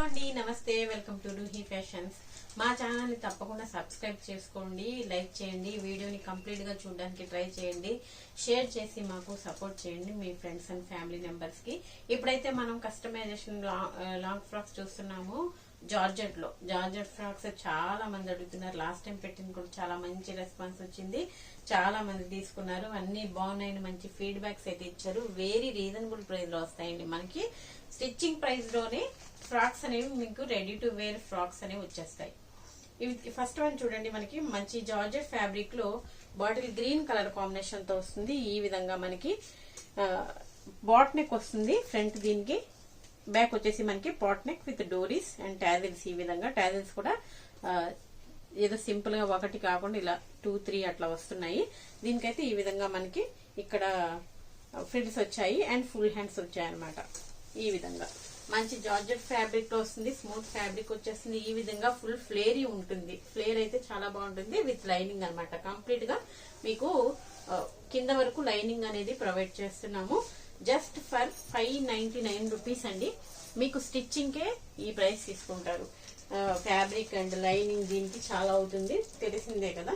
Hello అండి నమస్తే welcome to డూహీ fashions. మా ఛానల్ని తప్పకుండా సబ్స్క్రైబ్ చేసుకోండి లైక్ చేయండి వీడియోని కంప్లీట్గా చూడడానికి ట్రై చేయండి షేర్ చేసి మాకు సపోర్ట్ చేయండి మీ ఫ్రెండ్స్ అండ్ ఫ్యామిలీ మెంబర్స్కి. ఇప్పుడైతే మనం కస్టమైజేషన్ లాంగ్ ఫ్రాక్స్ చూస్తున్నాము జార్జెట్లో. జార్జెట్ ఫ్రాక్స్ చాలా మంది అడుగుతున్నారు. లాస్ట్ టైం పెట్టిన కూడా చాలా మంచి రెస్పాన్స్ వచ్చింది. చాలా మంది తీసుకున్నారు. అన్ని బాగున్నాయని మంచి ఫీడ్బ్యాక్స్ అయితే ఇచ్చారు. వెరీ రీజనబుల్ ప్రైస్లో వస్తాయండి మనకి. స్టిచ్చింగ్ ప్రైస్లోనే ఫ్రాక్స్ అనేవి మీకు రెడీ టు వేర్ ఫ్రాక్స్ అనేవి వచ్చేస్తాయి. ఇవి ఫస్ట్ వన్ చూడండి మనకి మంచి జార్జెట్ ఫ్యాబ్రిక్లో బాటిల్ గ్రీన్ కలర్ కాంబినేషన్తో వస్తుంది. ఈ విధంగా మనకి బాట్ నెక్ వస్తుంది ఫ్రంట్ దీనికి. బ్యాక్ వచ్చేసి మనకి pot neck with dories and tassels ఈ విధంగా టాజిల్స్ కూడా ఏదో సింపుల్గా ఒకటి కాకుండా ఇలా టూ త్రీ అట్లా వస్తున్నాయి. దీనికైతే ఈ విధంగా మనకి ఇక్కడ ఫ్రిల్స్ వచ్చాయి అండ్ ఫుల్ హ్యాండ్స్ వచ్చాయి అనమాట ఈ విధంగా. మంచి జార్జెట్ ఫ్యాబ్రిక్లో వస్తుంది స్మూత్ ఫ్యాబ్రిక్ వచ్చేస్తుంది. ఈ విధంగా ఫుల్ ఫ్లేరీ ఉంటుంది. ఫ్లేర్ అయితే చాలా బాగుంటుంది విత్ లైనింగ్ అన్నమాట. కంప్లీట్గా మీకు కింద వరకు లైనింగ్ అనేది ప్రొవైడ్ చేస్తున్నాము. Just for five ninety nine rupees అండి. మీకు స్టిచ్చింగ్ కే ఈ ప్రైస్ తీసుకుంటారు. ఫ్యాబ్రిక్ అండ్ లైనింగ్ దీనికి చాలా అవుతుంది. తెలిసిందే కదా?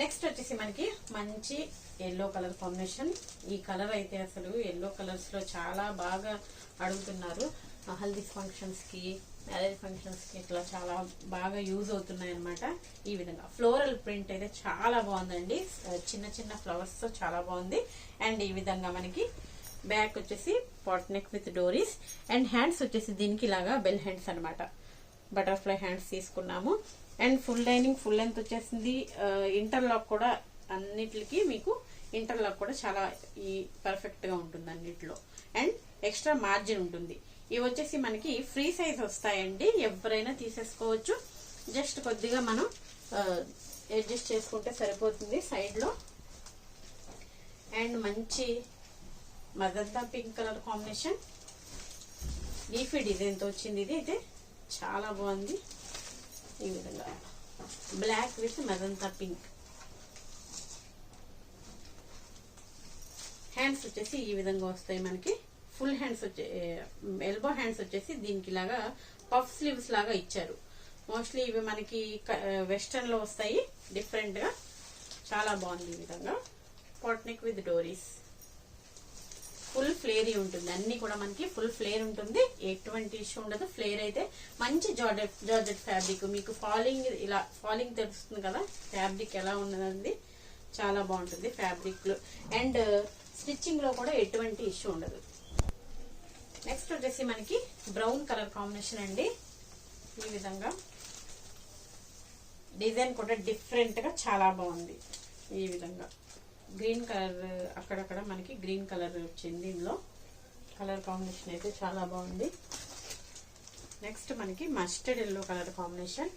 నెక్స్ట్ వచ్చేసి మనకి మంచి ఎల్లో కలర్ కాంబినేషన్ ఈ కలర్ అయితే అసలు ఎల్లో కలర్స్లో చాలా బాగా అడుగుతున్నారు. హల్దీ ఫంక్షన్స్కి మ్యారేజ్ ఫంక్షన్స్కి ఇట్లా చాలా బాగా యూజ్ అవుతున్నాయి అనమాట ఈ విధంగా ఫ్లోరల్ ప్రింట్ అయితే చాలా బాగుందండి. చిన్న చిన్న ఫ్లవర్స్తో చాలా బాగుంది. అండ్ ఈ విధంగా మనకి బ్యాక్ వచ్చేసి pot neck with dories and hands వచ్చేసి దీనికి ఇలాగా బెల్ హ్యాండ్స్ అనమాట బటర్ఫ్లై హ్యాండ్స్ తీసుకున్నాము. And full lining full length వచ్చేసింది. ఇంటర్లాక్ కూడా అన్నిటికి మీకు ఇంటర్లాక్ కూడా చాలా ఈ పర్ఫెక్ట్గా ఉంటుంది అన్నిటిలో అండ్ ఎక్స్ట్రా మార్జిన్ ఉంటుంది. ఇవి వచ్చేసి మనకి ఫ్రీ సైజ్ వస్తాయండి. ఎవరైనా తీసేసుకోవచ్చు. జస్ట్ కొద్దిగా మనం అడ్జస్ట్ చేసుకుంటే సరిపోతుంది సైడ్లో. అండ్ మంచి magenta pink colour combination. Leafy డిజైన్తో వచ్చింది ఇది. అయితే చాలా బాగుంది. ఈ విధంగా. Black with magenta pink. Hands వచ్చేసి ఈ విధంగా వస్తాయి మనకి. ఫుల్ హ్యాండ్స్ వచ్చే ఎల్బో హ్యాండ్స్ వచ్చేసి దీనికి లాగా పఫ్ స్లీవ్స్ లాగా ఇచ్చారు. మోస్ట్లీ ఇవి మనకి వెస్టర్న్లో వస్తాయి. డిఫరెంట్గా. చాలా బాగుంది ఈ విధంగా. పాట్నిక్ విత్ డోరీస్ ఫుల్ ఫ్లేరీ ఉంటుంది. అన్ని కూడా మనకి ఫుల్ ఫ్లేర్ ఉంటుంది. ఎటువంటి ఇష్యూ ఉండదు. ఫ్లేర్ అయితే మంచి జార్జెట్ జార్జెట్ ఫ్యాబ్రిక్ మీకు ఫాలింగ్ ఇలా ఫాలింగ్ తెలుస్తుంది కదా? ఫ్యాబ్రిక్ ఎలా ఉన్నదండి? చాలా బాగుంటుంది ఫ్యాబ్రిక్ అండ్ స్టిచ్చింగ్లో కూడా ఎటువంటి ఇష్యూ ఉండదు. నెక్స్ట్ వచ్చేసి మనకి బ్రౌన్ కలర్ కాంబినేషన్ అండి. ఈ విధంగా డిజైన్ కూడా డిఫరెంట్గా చాలా బాగుంది. ఈ విధంగా గ్రీన్ కలర్ అక్కడక్కడ మనకి గ్రీన్ కలర్ వచ్చింది ఇందులో. కలర్ కాంబినేషన్ అయితే చాలా బాగుంది. నెక్స్ట్ మనకి mustard yellow colour combination.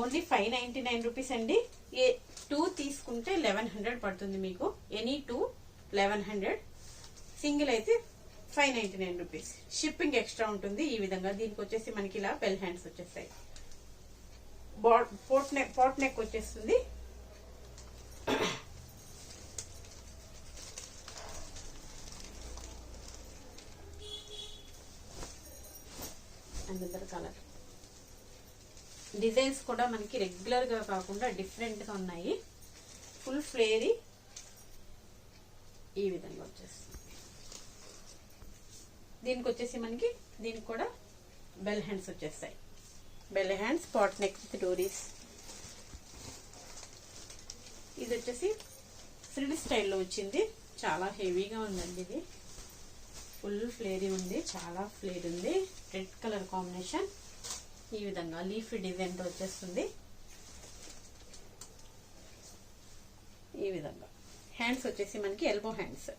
Only five ninety nine rupees అండి. ఏ టూ తీసుకుంటే లెవెన్ హండ్రెడ్ పడుతుంది మీకు. Any two eleven hundred. Single అయితే five ninety nine rupees. Shipping extra ఉంటుంది ఈ విధంగా. దీనికి వచ్చేసి మనకి ఇలా బెల్ హ్యాండ్స్ వచ్చేస్తాయి. పోట్ నెక్ పోట్ నెక్ వచ్చేస్తుంది. అందర్ కలర్ డిజైన్స్ కూడా మనకి రెగ్యులర్గా కాకుండా డిఫరెంట్గా ఉన్నాయి. ఫుల్ ఫ్లేరీ ఈ విధంగా వచ్చేస్తుంది. దీనికి వచ్చేసి మనకి దీనికి కూడా బెల్ హ్యాండ్స్ వచ్చేస్తాయి. Bell hands pot neck with dories ఇది వచ్చేసి ఫ్రిడ్ స్టైల్లో వచ్చింది. చాలా హెవీగా ఉందండి ఇది. ఫుల్ ఫ్లేరీ ఉంది చాలా ఫ్లేర్ ఉంది. రెడ్ కలర్ కాంబినేషన్ ఈ విధంగా లీఫ్ డిజైన్ వచ్చేస్తుంది. ఈ విధంగా. హ్యాండ్స్ వచ్చేసి మనకి ఎల్బో హ్యాండ్స్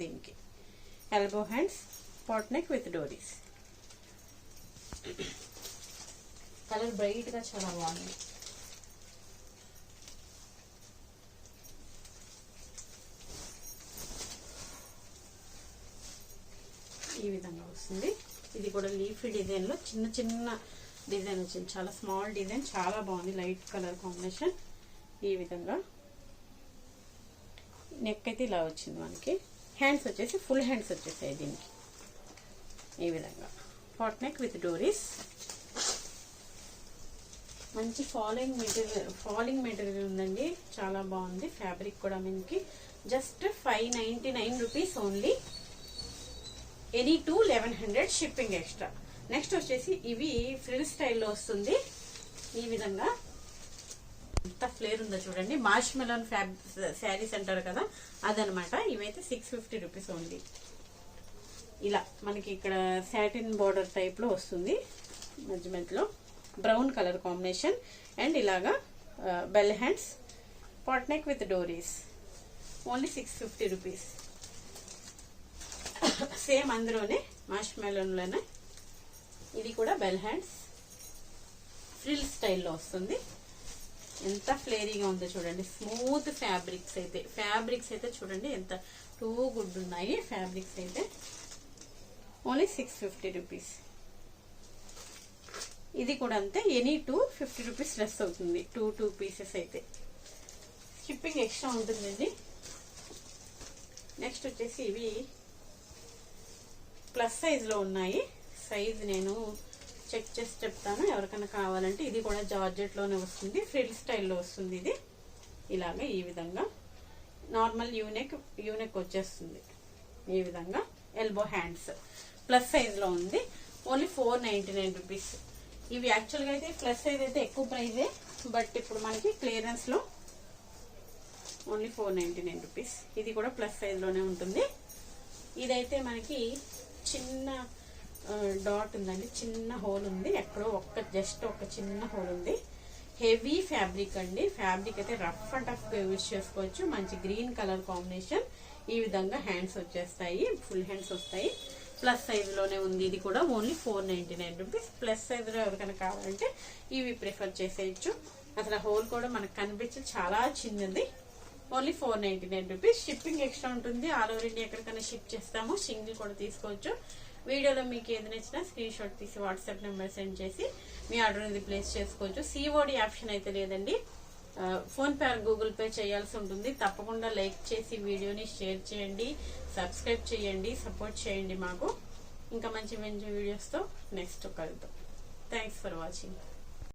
దీనికి. Elbow hands pot neck with dories colour బ్రైట్గా చాలా బాగుంది. ఈ విధంగా వస్తుంది. ఇది కూడా లీఫీ డిజైన్లో చిన్న చిన్న డిజైన్ వచ్చింది. చాలా స్మాల్ డిజైన్ చాలా బాగుంది. లైట్ కలర్ కాంబినేషన్ ఈ విధంగా. నెక్ అయితే ఇలా వచ్చింది మనకి. హ్యాండ్స్ వచ్చేసి ఫుల్ హ్యాండ్స్ వచ్చేసాయి దీనికి. ఈ విధంగా. పాట్ నెక్ విత్ డోరీస్ మంచి ఫాలోయింగ్ మెటీరియల్ ఫాలింగ్ మెటీరియల్ ఉందండి. చాలా బాగుంది. ఫ్యాబ్రిక్ కూడా మనకి just five ninety nine rupees only any two eleven hundred shipping extra next వచ్చేసి ఇవి ఫ్రిల్ స్టైల్లో వస్తుంది. ఈ విధంగా. ఎంత ఫ్లేర్ ఉందో చూడండి. మార్ష్ మెలోన్ ఫ్యాబ్ శారీస్ అంటారు కదా అదనమాట. ఇవైతే సిక్స్ ఫిఫ్టీ రూపీస్ ఓన్లీ ఇలా మనకి ఇక్కడ సాటిన్ బార్డర్ టైప్లో వస్తుంది. మెజర్మెంట్లో బ్రౌన్ కలర్ కాంబినేషన్ అండ్ ఇలాగా bell hands pot neck with dories only six fifty rupees same అందులోనే మాష్ మెలోన్లోనే ఇది కూడా బెల్ హ్యాండ్స్. ఫ్రిల్ స్టైల్లో వస్తుంది. ఎంత ఫ్లేరీగా ఉందో చూడండి. స్మూత్ ఫ్యాబ్రిక్స్ అయితే. ఫ్యాబ్రిక్స్ అయితే చూడండి ఎంత టూ గుడ్ ఉన్నాయి. ఫ్యాబ్రిక్స్ అయితే ఓన్లీ సిక్స్ ఫిఫ్టీ రూపీస్. ఇది కూడా అంతే any two fifty rupees less అవుతుంది టూ టూ పీసెస్ అయితే. స్టిప్పింగ్ ఎక్స్ట్రా ఉంటుందండి. నెక్స్ట్ వచ్చేసి ఇవి ప్లస్ సైజ్లో ఉన్నాయి. సైజ్ నేను చెక్ చేసి చెప్తాను. ఎవరికైనా కావాలంటే ఇది కూడా జార్జెట్లోనే వస్తుంది. ఫ్రిల్ స్టైల్లో వస్తుంది ఇది. ఇలాగ ఈ విధంగా. నార్మల్ యూనెక్ యూనెక్ వచ్చేస్తుంది. ఈ విధంగా ఎల్బో హ్యాండ్స్. ప్లస్ సైజ్లో ఉంది. Only four ninety nine rupees. ఇవి యాక్చువల్గా అయితే ప్లస్ సైజ్ అయితే ఎక్కువ ప్రైజే. బట్ ఇప్పుడు మనకి క్లియరెన్స్లో only four ninety nine rupees. ఇది కూడా ప్లస్ సైజ్లోనే ఉంటుంది. ఇదైతే మనకి చిన్న డాట్ ఉందండి. చిన్న హోల్ ఉంది. ఎక్కడో ఒక్క జస్ట్ ఒక చిన్న హోల్ ఉంది. హెవీ ఫ్యాబ్రిక్ అండి. ఫ్యాబ్రిక్ అయితే రఫ్ అండ్ టఫ్ యూజ్ చేసుకోవచ్చు. మంచి గ్రీన్ కలర్ కాంబినేషన్ ఈ విధంగా హ్యాండ్స్ వచ్చేస్తాయి. ఫుల్ హ్యాండ్స్ వస్తాయి. ప్లస్ సైజులోనే ఉంది. ఇది కూడా only four ninety nine rupees plus సైజులో ఎవరికైనా కావాలంటే ఇవి ప్రిఫర్ చేసేయచ్చు. అసలు హోల్ కూడా మనకు కనిపించి చాలా చిన్నది. Only four ninety nine rupees shipping extra ఉంటుంది. ఆల్ ఓవర్ ఇండియా ఎక్కడికైనా షిప్ చేస్తాము. సింగిల్ కూడా తీసుకోవచ్చు. వీడియోలో మీకు ఏది నచ్చినా స్క్రీన్ షాట్ తీసి వాట్సాప్ నెంబర్ సెండ్ చేసి మీ ఆర్డర్ అనేది ప్లేస్ చేసుకోవచ్చు. సిఓడి ఆప్షన్ అయితే లేదండి. ఫోన్పే ఆర్ గూగుల్ పే చేయాల్సి ఉంటుంది. తప్పకుండా లైక్ చేసి వీడియోని షేర్ చేయండి. సబ్స్క్రైబ్ చేయండి. సపోర్ట్ చేయండి మాకు. ఇంకా మంచి మంచి వీడియోస్తో నెక్స్ట్ కలుద్దాం. Thanks for watching